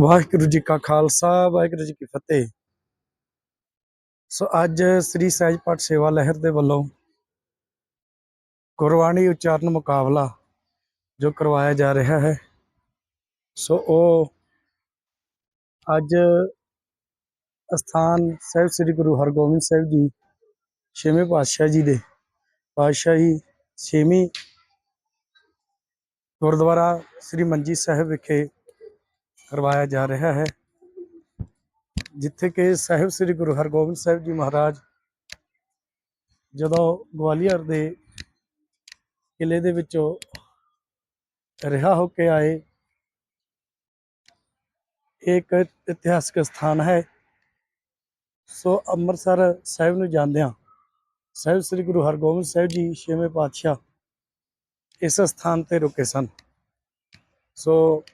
ਵਾਹਿਗੁਰੂ ਜੀ ਕਾ ਖਾਲਸਾ, ਵਾਹਿਗੁਰੂ ਜੀ ਕੀ ਫਤਿਹ। ਸੋ ਅੱਜ ਸ੍ਰੀ ਸਹਿਜ ਪਾਠ ਸੇਵਾ ਲਹਿਰ ਦੇ ਵੱਲੋਂ ਗੁਰਬਾਣੀ ਉਚਾਰਨ ਮੁਕਾਬਲਾ ਜੋ ਕਰਵਾਇਆ ਜਾ ਰਿਹਾ ਹੈ। ਸੋ ਉਹ ਅੱਜ ਅਸਥਾਨ ਸਾਹਿਬ ਸ੍ਰੀ ਗੁਰੂ ਹਰਗੋਬਿੰਦ ਸਾਹਿਬ ਜੀ, ਛੇਵੇਂ ਪਾਤਸ਼ਾਹ ਜੀ ਦੇ ਪਾਤਸ਼ਾਹੀ ਛੇਵੀਂ ਗੁਰਦੁਆਰਾ ਸ੍ਰੀ ਮੰਜੀ ਸਾਹਿਬ ਵਿਖੇ ਕਰਵਾਇਆ ਜਾ ਰਿਹਾ ਹੈ। ਜਿੱਥੇ ਕਿ ਸਾਹਿਬ ਸ੍ਰੀ ਗੁਰੂ ਹਰਗੋਬਿੰਦ ਸਾਹਿਬ ਜੀ ਮਹਾਰਾਜ ਜਦੋਂ ਗਵਾਲੀਅਰ ਦੇ ਕਿਲੇ ਦੇ ਵਿੱਚੋਂ ਰਿਹਾ ਹੋ ਕੇ ਆਏ, ਇਹ ਇੱਕ ਇਤਿਹਾਸਕ ਸਥਾਨ ਹੈ। ਸੋ ਅੰਮ੍ਰਿਤਸਰ ਸਾਹਿਬ ਨੂੰ ਜਾਂਦਿਆਂ ਸਾਹਿਬ ਸ੍ਰੀ ਗੁਰੂ ਹਰਗੋਬਿੰਦ ਸਾਹਿਬ ਜੀ ਛੇਵੇਂ ਪਾਤਸ਼ਾਹ ਇਸ ਸਥਾਨ ਤੇ ਰੁਕੇ ਸਨ। ਸੋ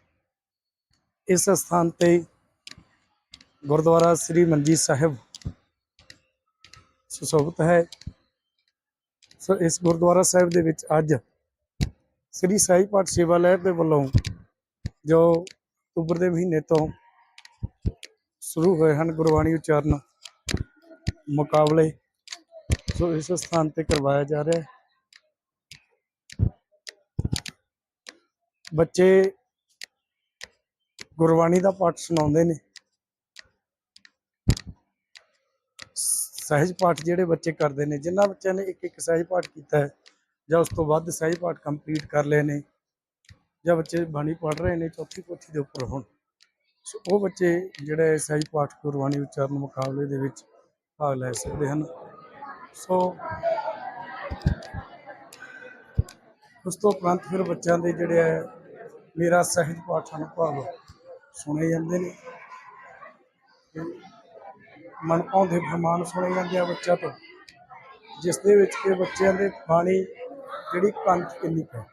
ਇਸ ਸਥਾਨ ਤੇ ਗੁਰਦੁਆਰਾ ਸ੍ਰੀ ਮੰਜੀ ਸਾਹਿਬ ਸੁਸ਼ੋਭਿਤ ਹੈ। ਸੋ ਇਸ ਗੁਰਦੁਆਰਾ ਸਾਹਿਬ ਦੇ ਵਿੱਚ ਅੱਜ ਸ੍ਰੀ ਸਾਈ ਪਾਠ ਸੇਵਾ ਲਹਿਰ ਦੇ ਵੱਲੋਂ ਜੋ ਅਕਤੂਬਰ ਦੇ ਮਹੀਨੇ ਤੋਂ ਸ਼ੁਰੂ ਹੋਏ ਹਨ ਗੁਰਬਾਣੀ ਉਚਾਰਨ ਮੁਕਾਬਲੇ, ਸੋ ਇਸ ਸਥਾਨ ਤੇ ਕਰਵਾਇਆ ਜਾ ਰਿਹਾ ਹੈ। ਬੱਚੇ ਗੁਰਬਾਣੀ ਦਾ ਪਾਠ ਸੁਣਾਉਂਦੇ ਨੇ। ਸਹਿਜ ਪਾਠ ਜਿਹੜੇ ਬੱਚੇ ਕਰਦੇ ਨੇ, ਜਿਨ੍ਹਾਂ ਬੱਚਿਆਂ ਨੇ ਇੱਕ ਇੱਕ ਸਹਿਜ ਪਾਠ ਕੀਤਾ ਹੈ, ਜਾਂ ਉਸ ਤੋਂ ਵੱਧ ਸਹਿਜ ਪਾਠ ਕੰਪਲੀਟ ਕਰ ਲਏ ਨੇ, ਜਾਂ ਬੱਚੇ ਬਾਣੀ ਪੜ੍ਹ ਰਹੇ ਨੇ, ਚੌਥੀ ਪੋਥੀ ਦੇ ਉੱਪਰ ਹੁਣ। ਸੋ ਉਹ ਬੱਚੇ ਜਿਹੜੇ ਸਹਿਜ ਪਾਠ ਗੁਰਬਾਣੀ ਉਚਾਰਨ ਮੁਕਾਬਲੇ ਦੇ ਵਿੱਚ ਭਾਗ ਲੈ ਸਕਦੇ ਹਨ। ਸੋ ਉਸ ਤੋਂ ਉਪਰੰਤ ਫਿਰ ਬੱਚਿਆਂ ਦੇ ਜਿਹੜੇ ਹੈ ਮੇਰਾ ਸਹਿਜ ਪਾਠ ਅਨੁਭਵ। ਸੁਣੇ ਜਾਂਦੇ ਨੇ। ਮਨ ਭਾਉਂਦੇ ਫਰਮਾਨ ਸੁਣੇ ਜਾਂਦੇ ਆ ਬੱਚਿਆਂ ਤੋਂ। ਜਿਸ ਦੇ ਵਿੱਚ ਕਿ ਬੱਚਿਆਂ ਦੇ ਬਾਣੀ ਜਿਹੜੀ ਕੰਠ ਕਿੰਨੀ ਹੈ।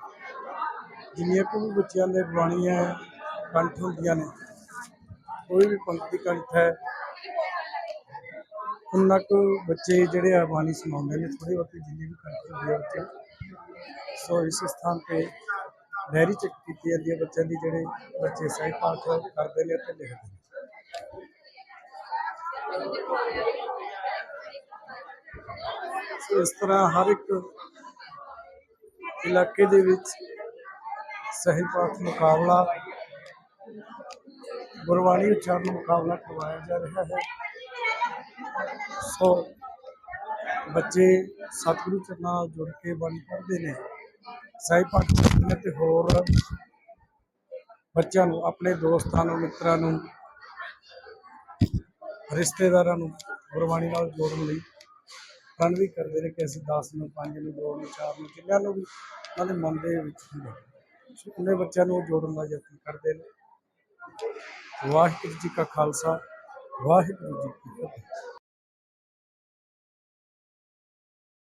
ਜਿੰਨੀਆਂ ਕੁ ਬੱਚਿਆਂ ਦੇ ਬਾਣੀਆਂ ਕੰਠ ਹੁੰਦੀਆਂ ਨੇ, ਕੋਈ ਵੀ ਪੰਕਤੀ ਕੰਠ ਹੈ, ਉਹਨਾਂ ਕੁ ਬੱਚੇ ਜਿਹੜੇ ਆ ਬਾਣੀ ਸੁਣਾਉਂਦੇ ਨੇ ਥੋੜੀ ਬਹੁਤੀ ਜਿੰਨੀ ਵੀ ਕੰਠ ਹੁੰਦੀ ਹੈ ਬੱਚੇ ਸੋ ਇਸ ਸਥਾਨ ਤੇ ਡੈਰੀ ਚੈੱਕ ਕੀਤੀ ਜਾਂਦੀ ਹੈ, ਬੱਚਿਆਂ ਦੀ ਜਿਹੜੇ ਬੱਚੇ ਸਹੀ ਪਾਠ ਕਰਦੇ ਨੇ ਅਤੇ ਲਿਖਦੇ ਨੇ। ਸੋ ਇਸ ਤਰ੍ਹਾਂ ਹਰ ਇੱਕ ਇਲਾਕੇ ਦੇ ਵਿੱਚ ਸਹੀ ਪਾਠ ਮੁਕਾਬਲਾ, ਗੁਰਬਾਣੀ ਉਚਾਰਨ ਮੁਕਾਬਲਾ ਕਰਵਾਇਆ ਜਾ ਰਿਹਾ ਹੈ। ਸੋ ਬੱਚੇ ਸਤਿਗੁਰੂ ਚਰਨਾਂ ਨਾਲ ਜੁੜ ਕੇ ਬਾਣੀ ਪੜ੍ਹਦੇ ਨੇ। ਸਹੀ ਕਰਦੇ ਨੇ ਤੇ ਹੋਰ ਬੱਚਿਆਂ ਨੂੰ, ਆਪਣੇ ਦੋਸਤਾਂ ਨੂੰ, ਮਿੱਤਰਾਂ ਨੂੰ, ਰਿਸ਼ਤੇਦਾਰਾਂ ਨੂੰ ਗੁਰਬਾਣੀ ਨਾਲ ਜੋੜਨ ਲਈ ਪ੍ਰਣ ਵੀ ਕਰਦੇ ਨੇ ਕਿ ਅਸੀਂ 10 ਨੂੰ 5 ਨੂੰ 2 ਨੂੰ 4 ਨੂੰ ਕਿੰਨਿਆਂ ਨੂੰ ਵੀ ਉਹਨਾਂ ਦੇ ਮਨ ਦੇ ਵਿੱਚ ਹੁੰਦਾ। ਸੋ ਉਹਨੇ ਬੱਚਿਆਂ ਨੂੰ ਜੋੜਨ ਦਾ ਯਤਨ ਕਰਦੇ ਨੇ। ਵਾਹਿਗੁਰੂ ਜੀ ਕਾ ਖਾਲਸਾ, ਵਾਹਿਗੁਰੂ ਜੀ ਕੀ ਫਤਿਹ।